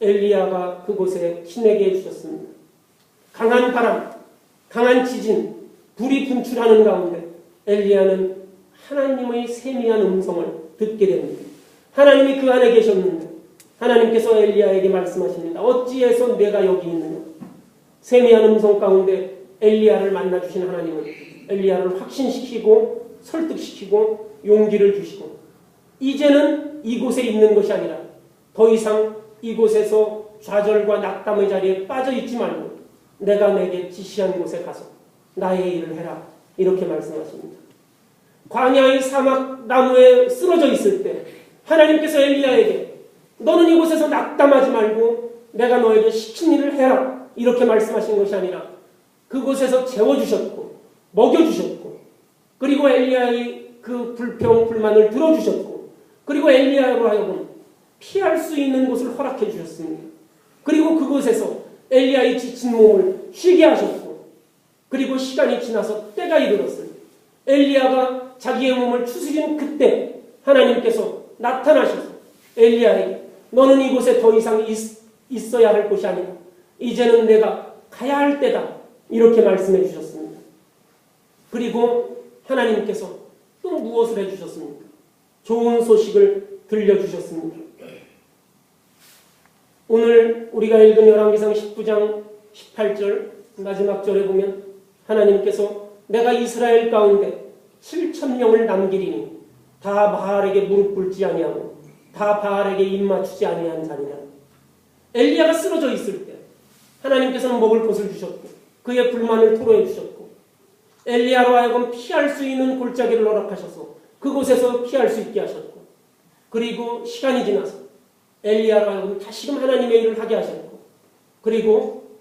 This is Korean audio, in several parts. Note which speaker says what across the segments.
Speaker 1: 엘리야가 그곳에 지내게 해주셨습니다. 강한 바람, 강한 지진, 불이 분출하는 가운데 엘리야는 하나님의 세미한 음성을 듣게 됩니다. 하나님이 그 안에 계셨는데 하나님께서 엘리야에게 말씀하십니다. 어찌해서 내가 여기 있느냐? 세미한 음성 가운데 엘리야를 만나 주신 하나님은 엘리야를 확신시키고 설득시키고 용기를 주시고 이제는 이곳에 있는 것이 아니라 더 이상 이곳에서 좌절과 낙담의 자리에 빠져 있지 말고 내가 내게 지시한 곳에 가서 나의 일을 해라 이렇게 말씀하십니다. 광야의 사막 나무에 쓰러져 있을 때 하나님께서 엘리야에게 너는 이곳에서 낙담하지 말고 내가 너에게 시킨 일을 해라 이렇게 말씀하신 것이 아니라 그곳에서 재워주셨고 먹여주셨고 그리고 엘리야의 그 불평 불만을 들어주셨고 그리고 엘리야로 하여금 피할 수 있는 곳을 허락해 주셨습니다. 그리고 그곳에서 엘리야의 지친 몸을 쉬게 하셨고 그리고 시간이 지나서 때가 이르렀을 때 엘리야가 자기의 몸을 추스린 그때 하나님께서 나타나셔서 엘리야에게 너는 이곳에 더 이상 있, 있어야 할 곳이 아니다. 이제는 내가 가야 할 때다. 이렇게 말씀해 주셨습니다. 그리고 하나님께서 또 무엇을 해 주셨습니까? 좋은 소식을 들려주셨습니다. 오늘 우리가 읽은 열왕기상 19장 18절 마지막 절에 보면 하나님께서 내가 이스라엘 가운데 7천 명을 남기리니 다 바알에게 무릎 꿇지 아니하고 다 바알에게 입 맞추지 아니한 자리라. 엘리야가 쓰러져 있을 때 하나님께서는 먹을 것을 주셨고 그의 불만을 토로해 주셨고 엘리야로 하여금 피할 수 있는 골짜기를 허락하셔서 그곳에서 피할 수 있게 하셨고 그리고 시간이 지나서 하여금 다시금 하나님의 일을 하게 하셨고 그리고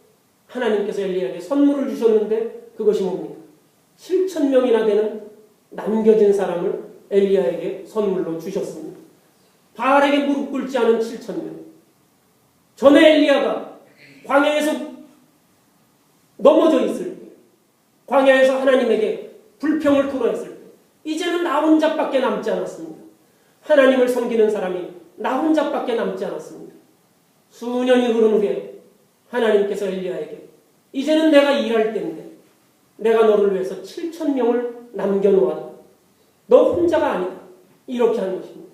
Speaker 1: 하나님께서 엘리야에게 선물을 주셨는데 그것이 뭡니까? 7천 명이나 되는 남겨진 사람을 엘리야에게 선물로 주셨습니다. 바알에게 무릎 꿇지 않은 7천 명. 전에 엘리야가 광야에서 넘어져 있을 때, 광야에서 하나님에게 불평을 토로했을 때, 이제는 나 혼자밖에 남지 않았습니다. 하나님을 섬기는 사람이 나 혼자밖에 남지 않았습니다. 수년이 흐른 후에 하나님께서 엘리야에게 이제는 내가 일할 때인데 내가 너를 위해서 7천 명을 남겨놓았다. 너 혼자가 아니다. 이렇게 하는 것입니다.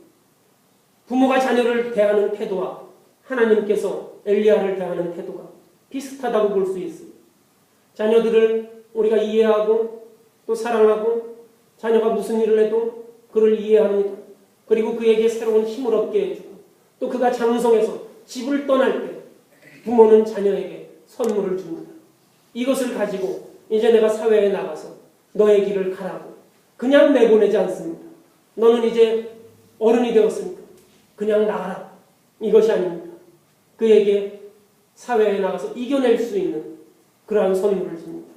Speaker 1: 부모가 자녀를 대하는 태도와 하나님께서 엘리야를 대하는 태도가 비슷하다고 볼 수 있습니다. 자녀들을 우리가 이해하고 또 사랑하고 자녀가 무슨 일을 해도 그를 이해합니다. 그리고 그에게 새로운 힘을 얻게 해주고 또 그가 장성해서 집을 떠날 때 부모는 자녀에게 선물을 줍니다. 이것을 가지고 이제 내가 사회에 나가서 너의 길을 가라고 그냥 내보내지 않습니다. 너는 이제 어른이 되었으니까 그냥 나가라. 이것이 아닙니다. 그에게 사회에 나가서 이겨낼 수 있는 그러한 선물을 줍니다.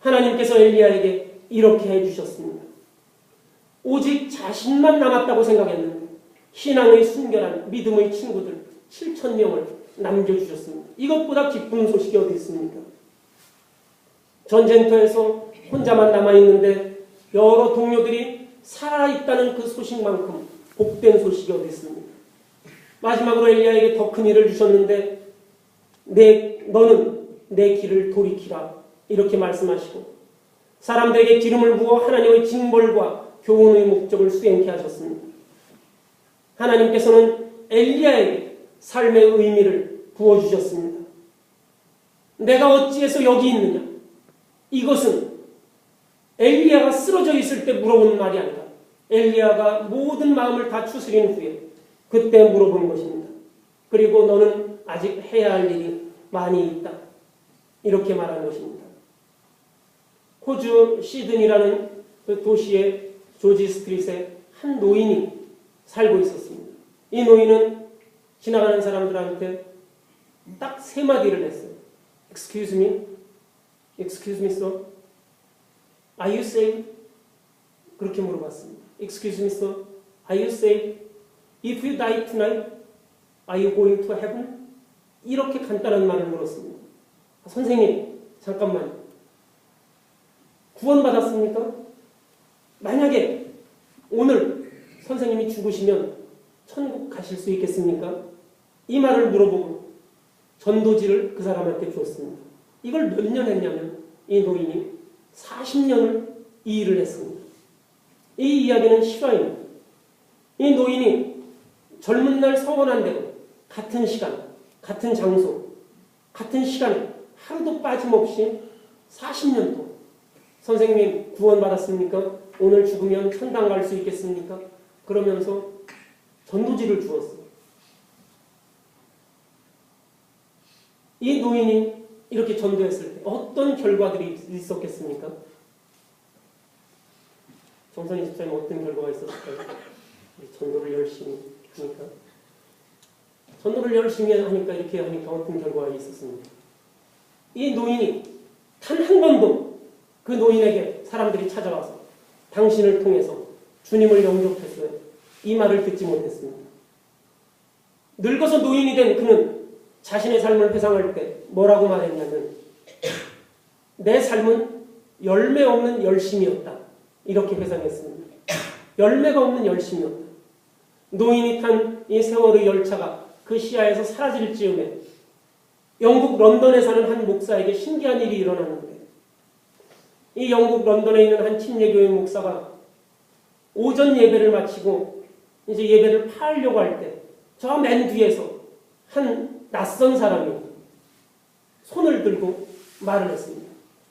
Speaker 1: 하나님께서 엘리야에게 이렇게 해주셨습니다. 오직 자신만 남았다고 생각했는데 신앙의 순결한 믿음의 친구들 7천 명을 남겨주셨습니다. 이것보다 기쁜 소식이 어디 있습니까? 전쟁터에서 혼자만 남아있는데 여러 동료들이 살아있다는 그 소식만큼 복된 소식이 어디 있습니까? 마지막으로 엘리야에게 더 큰 일을 주셨는데 내 너는 내 길을 돌이키라 이렇게 말씀하시고 사람들에게 기름을 부어 하나님의 징벌과 교훈의 목적을 수행케 하셨습니다. 하나님께서는 엘리야에게 삶의 의미를 부어 주셨습니다. 내가 어찌해서 여기 있느냐? 이것은 엘리야가 쓰러져 있을 때 물어보는 말이 아니라 엘리야가 모든 마음을 다 추스린 후에 그때 물어본 것입니다. 그리고 너는 아직 해야 할 일이 많이 있다. 이렇게 말한 것입니다. 호주 시드니라는 그 도시의 조지 스트릿에 한 노인이 살고 있었습니다. 이 노인은 지나가는 사람들한테 딱 세 마디를 했어요. Excuse me, Excuse me, sir. Are you saved? 그렇게 물어봤습니다. Excuse me, sir. Are you saved? If you die tonight, are you going to heaven? 이렇게 간단한 말을 물었습니다. 선생님, 잠깐만. 구원받았습니까? 만약에 오늘 선생님이 죽으시면 천국 가실 수 있겠습니까? 이 말을 물어보고 전도지를 그 사람한테 주었습니다. 이걸 몇 년 했냐면 이 노인이 40년을 이 일을 했습니다. 이 이야기는 실화입니다. 이 노인이 젊은 날 서원한 대로 같은 시간, 같은 장소, 같은 시간에 하루도 빠짐없이 40년 동안 선생님 구원받았습니까? 오늘 죽으면 천당 갈 수 있겠습니까? 그러면서 전도지를 주었어요. 이 노인이 이렇게 전도했을 때 어떤 결과들이 있었겠습니까? 정선희 집사님 어떤 결과가 있었을까요? 전도를 열심히 하니까 전도를 열심히 하니까 이렇게 하니까 어떤 결과가 있었습니까? 이 노인이 단 한 번도 그 노인에게 사람들이 찾아와서 당신을 통해서 주님을 영접했어요. 이 말을 듣지 못했습니다. 늙어서 노인이 된 그는 자신의 삶을 회상할 때 뭐라고 말했냐면 내 삶은 열매 없는 열심이었다. 이렇게 회상했습니다. 열매가 없는 열심이었다. 노인이 탄 이 세월의 열차가 그 시야에서 사라질 즈음에 영국 런던에 사는 한 목사에게 신기한 일이 일어났는데 이 영국 런던에 있는 한 침례교회 목사가 오전 예배를 마치고 이제 예배를 파하려고 할 때 저 맨 뒤에서 한 낯선 사람이 손을 들고 말을 했습니다.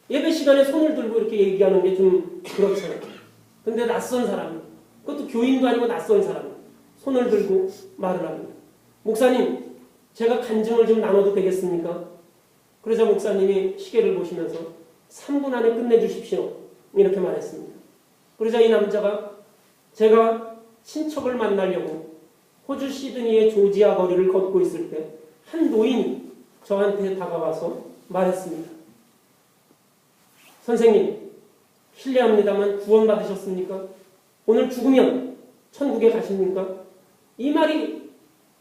Speaker 1: 예배 시간에 손을 들고 이렇게 얘기하는 게 좀 그렇잖아요. 근데 낯선 사람이 그것도 교인도 아니고 낯선 사람이 손을 들고 말을 합니다. 목사님, 제가 간증을 좀 나눠도 되겠습니까? 그러자 목사님이 시계를 보시면서 3분 안에 끝내주십시오. 이렇게 말했습니다. 그러자 이 남자가 제가 친척을 만나려고 호주 시드니의 조지아 거리를 걷고 있을 때 한 노인이 저한테 다가와서 말했습니다. 선생님, 실례합니다만 구원받으셨습니까? 오늘 죽으면 천국에 가십니까? 이 말이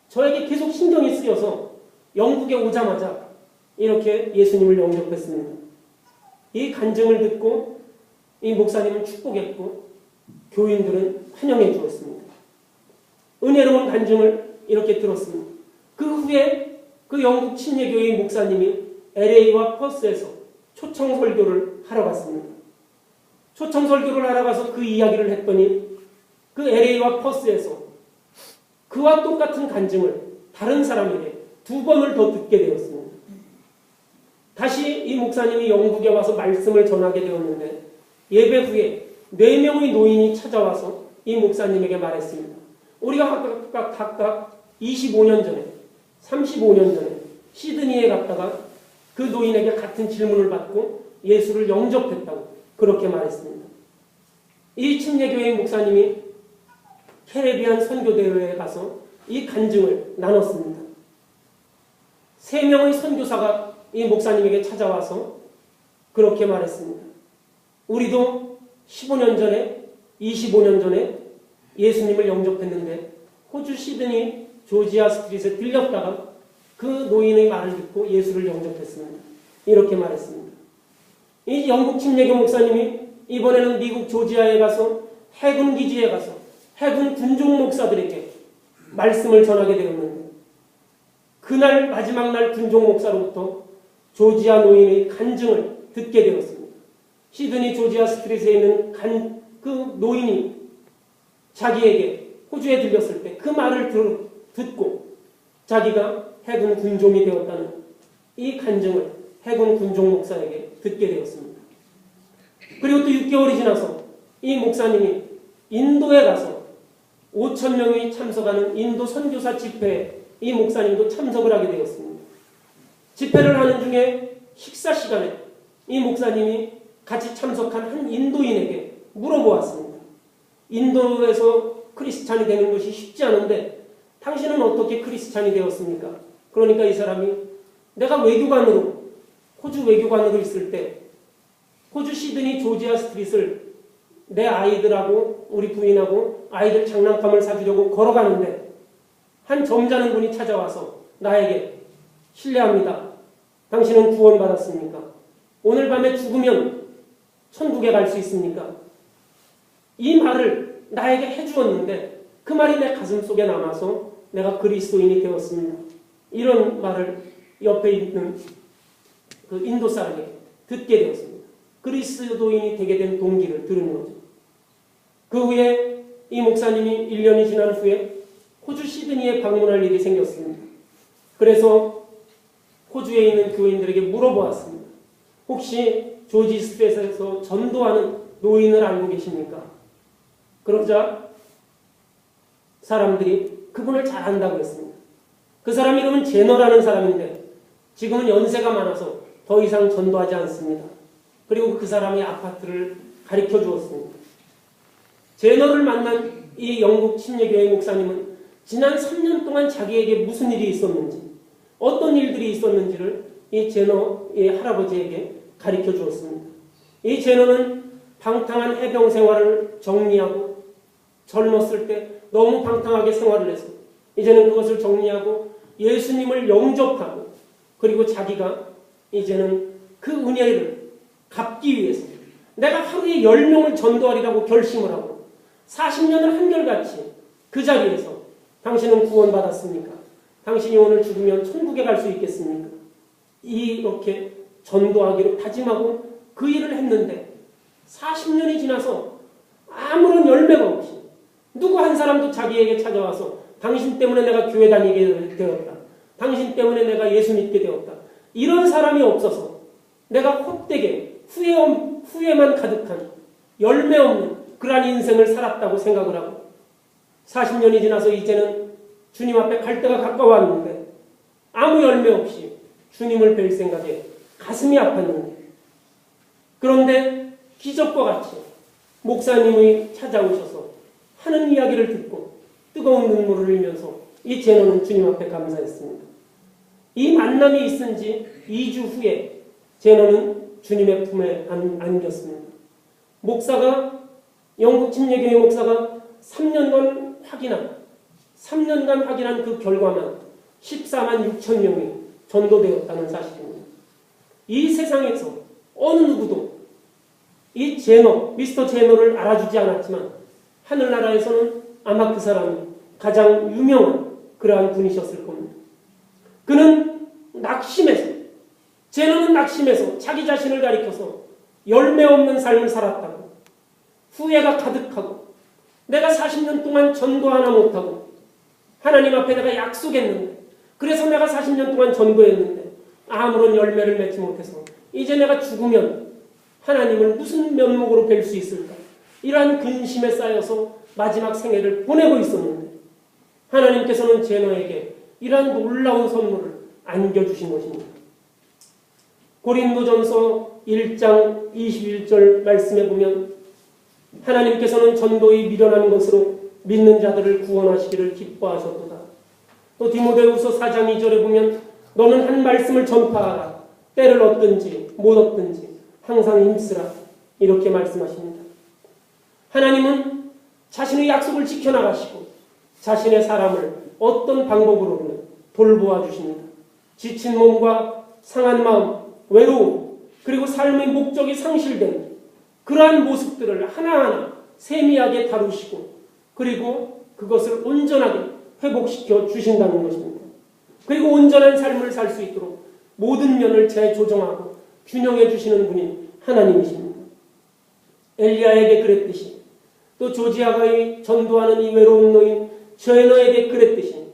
Speaker 1: 저에게 계속 신경이 쓰여서 영국에 오자마자 이렇게 예수님을 영접했습니다. 이 간증을 듣고 이 목사님은 축복했고 교인들은 환영해 주었습니다. 은혜로운 간증을 이렇게 들었습니다. 그 후에 그 영국 친례교회 목사님이 LA와 퍼스에서 초청 설교를 하러 갔습니다. 초청 설교를 하러 가서 그 이야기를 했더니 그 LA와 퍼스에서 그와 똑같은 간증을 다른 사람에게 두 번을 더 듣게 되었습니다. 다시 이 목사님이 영국에 와서 말씀을 전하게 되었는데 예배 후에 네 명의 노인이 찾아와서 이 목사님에게 말했습니다. 우리가 각각, 각각 25년 전에, 35년 전에 시드니에 갔다가 그 노인에게 같은 질문을 받고 예수를 영접했다고 그렇게 말했습니다. 이 침례교회 목사님이 캐리비안 선교대회에 가서 이 간증을 나눴습니다. 세 명의 선교사가 이 목사님에게 찾아와서 그렇게 말했습니다. 우리도 15년 전에, 25년 전에 예수님을 영접했는데 호주 시드니 조지아 스트릿에 들렸다가 그 노인의 말을 듣고 예수를 영접했습니다. 이렇게 말했습니다. 이 영국 침례교 목사님이 이번에는 미국 조지아에 가서 해군 기지에 가서 해군 군종 목사들에게 말씀을 전하게 되었는데 그날 마지막 날 군종 목사로부터 조지아 노인의 간증을 듣게 되었습니다. 시드니 조지아 스트릿에 있는 간, 그 노인이 자기에게 호주에 들렸을 때 그 말을 들, 듣고 자기가 해군 군종이 되었다는 이 간증을 해군 군종 목사에게 듣게 되었습니다. 그리고 또 6개월이 지나서 이 목사님이 인도에 가서 5천 명이 참석하는 인도 선교사 집회에 이 목사님도 참석을 하게 되었습니다. 집회를 하는 중에 식사 시간에 이 목사님이 같이 참석한 한 인도인에게 물어보았습니다. 인도에서 크리스찬이 되는 것이 쉽지 않은데 당신은 어떻게 크리스찬이 되었습니까? 그러니까 이 사람이 내가 외교관으로 호주 외교관으로 있을 때 호주 시드니 조지아 스트릿을 내 아이들하고 우리 부인하고 아이들 장난감을 사주려고 걸어가는데 한 점잖은 분이 찾아와서 나에게 실례합니다. 당신은 구원받았습니까? 오늘 밤에 죽으면 천국에 갈 수 있습니까? 이 말을 나에게 해주었는데 그 말이 내 가슴 속에 남아서 내가 그리스도인이 되었습니다. 이런 말을 옆에 있는 그 인도 사람이 듣게 되었습니다. 그리스도인이 되게 된 동기를 들은 거죠. 그 후에 이 목사님이 1년이 지난 후에 호주 시드니에 방문할 일이 생겼습니다. 그래서 호주에 있는 교인들에게 물어보았습니다. 혹시 조지 스트레스에서 전도하는 노인을 알고 계십니까? 그러자 사람들이 그분을 잘 안다고 했습니다. 그 사람 이름은 제너라는 사람인데 지금은 연세가 많아서 더 이상 전도하지 않습니다. 그리고 그 사람이 아파트를 가리켜 주었습니다. 제너를 만난 이 영국 침례교회 목사님은 지난 3년 동안 자기에게 무슨 일이 있었는지, 어떤 일들이 있었는지를 이 제너의 할아버지에게 가리켜 주었습니다. 이 제너는 방탕한 해병 생활을 정리하고 젊었을 때 너무 방탕하게 생활을 해서 이제는 그것을 정리하고 예수님을 영접하고 그리고 자기가 이제는 그 은혜를 갚기 위해서 내가 하루에 10명을 전도하리라고 결심을 하고 40년을 한결같이 그 자리에서 당신은 구원받았습니까? 당신이 오늘 죽으면 천국에 갈 수 있겠습니까? 이렇게 전도하기로 다짐하고 그 일을 했는데 40년이 지나서 아무런 열매가 없이 누구 한 사람도 자기에게 찾아와서 당신 때문에 내가 교회 다니게 되었다. 당신 때문에 내가 예수 믿게 되었다. 이런 사람이 없어서 내가 헛되게 후회, 후회만 가득한 열매 없는 그러한 인생을 살았다고 생각을 하고 40년이 지나서 이제는 주님 앞에 갈 때가 가까웠는데 아무 열매 없이 주님을 뵐 생각에 가슴이 아팠는데 그런데 기적과 같이 목사님이 찾아오셔서 하는 이야기를 듣고 뜨거운 눈물을 흘리면서 이 제노는 주님 앞에 감사했습니다. 이 만남이 있은 지 2주 후에 제노는 주님의 품에 안, 안겼습니다. 목사가 영국 침례교회 목사가 3년간 확인한 3년간 확인한 그 결과만 14만 6천 명이 전도되었다는 사실입니다. 이 세상에서 어느 누구도 이 제노, 미스터 제노를 알아주지 않았지만 하늘나라에서는 아마 그 사람이 가장 유명한 그러한 분이셨을 겁니다. 그는 낙심해서 제노는 낙심해서 자기 자신을 가리켜서 열매 없는 삶을 살았다고 후회가 가득하고 내가 40년 동안 전도 하나 못하고 하나님 앞에 내가 약속했는데 그래서 내가 40년 동안 전도했는데 아무런 열매를 맺지 못해서 이제 내가 죽으면 하나님을 무슨 면목으로 뵐 수 있을까? 이러한 근심에 쌓여서 마지막 생애를 보내고 있었는데 하나님께서는 제노에게 이러한 놀라운 선물을 안겨주신 것입니다. 고린도전서 1장 21절 말씀에 보면 하나님께서는 전도에 미련한 것으로 믿는 자들을 구원하시기를 기뻐하셨도다. 또 디모데후서 4장 2절에 보면 너는 한 말씀을 전파하라. 때를 얻든지 못 얻든지 항상 힘쓰라. 이렇게 말씀하십니다. 하나님은 자신의 약속을 지켜나가시고 자신의 사람을 어떤 방법으로든 돌보아 주십니다. 지친 몸과 상한 마음, 외로움, 그리고 삶의 목적이 상실된 그러한 모습들을 하나하나 세미하게 다루시고 그리고 그것을 온전하게 회복시켜 주신다는 것입니다. 그리고 온전한 삶을 살 수 있도록 모든 면을 재조정하고 균형해 주시는 분이 하나님이십니다. 엘리야에게 그랬듯이 또 조지아가의 전도하는 이 외로운 노인 저에너에게 그랬듯이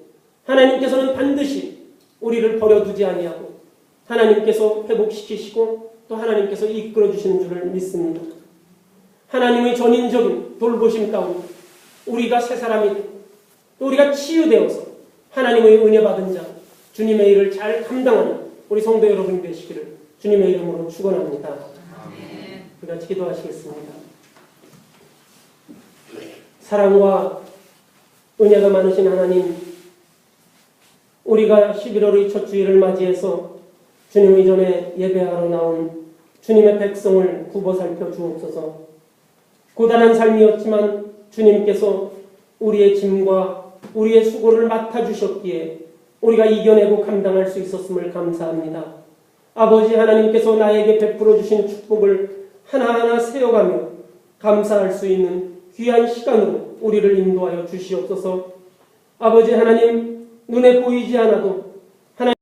Speaker 1: 하나님께서는 반드시 우리를 버려두지 아니하고 하나님께서 회복시키시고 또 하나님께서 이끌어 주시는 줄을 믿습니다. 하나님의 전인적인 돌보심 가운데 우리가 새 사람이 또 우리가 치유되어서 하나님의 은혜 받은 자 주님의 일을 잘 감당하는 우리 성도 여러분 되시기를 주님의 이름으로 축원합니다. 우리가 기도하시겠습니다. 사랑과 은혜가 많으신 하나님, 우리가 11월의 첫 주일을 맞이해서 주님 이전에 예배하러 나온 주님의 백성을 굽어 살펴 주옵소서. 고단한 삶이었지만 주님께서 우리의 짐과 우리의 수고를 맡아 주셨기에 우리가 이겨내고 감당할 수 있었음을 감사합니다. 아버지 하나님께서 나에게 베풀어 주신 축복을 하나하나 세어가며 감사할 수 있는 귀한 시간으로 우리를 인도하여 주시옵소서. 아버지 하나님 눈에 보이지 않아도